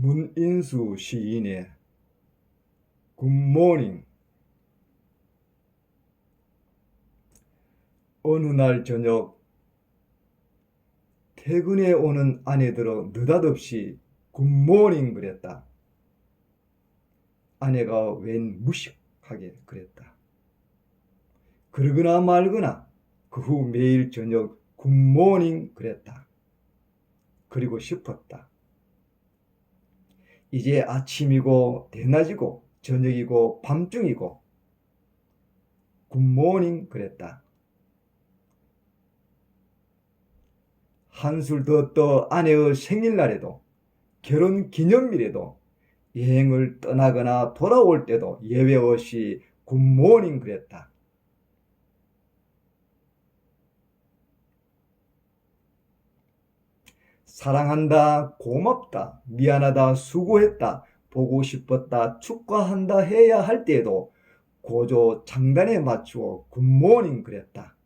문인수 시인의 굿모닝 어느 날 저녁 퇴근해 오는 아내들어 느닷없이 굿모닝 그랬다. 아내가 웬 무식하게 그랬다. 그러거나 말거나 그 후 매일 저녁 굿모닝 그랬다. 그리고 싶었다. 이제 아침이고 대낮이고 저녁이고 밤중이고 굿모닝 그랬다. 한술 더 떠 아내의 생일날에도 결혼 기념일에도 여행을 떠나거나 돌아올 때도 예외 없이 굿모닝 그랬다. 사랑한다, 고맙다, 미안하다, 수고했다, 보고 싶었다, 축하한다 해야 할 때에도 고조 장단에 맞추어 굿모닝 그랬다.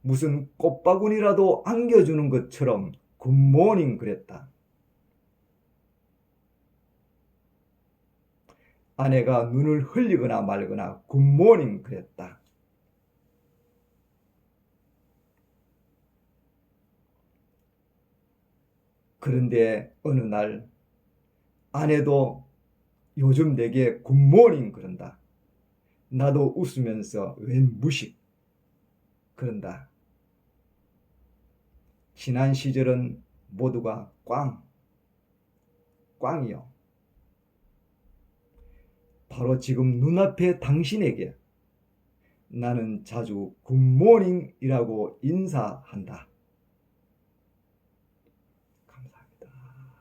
무슨 꽃바구니라도 안겨주는 것처럼 굿모닝 그랬다. 아내가 눈을 흘리거나 말거나 굿모닝 그랬다. 그런데 어느 날 아내도 요즘 내게 굿모닝 그런다. 나도 웃으면서 웬 무식 그런다. 지난 시절은 모두가 꽝, 꽝이요. 바로 지금 눈앞에 당신에게 나는 자주 굿모닝이라고 인사한다. 감사합니다.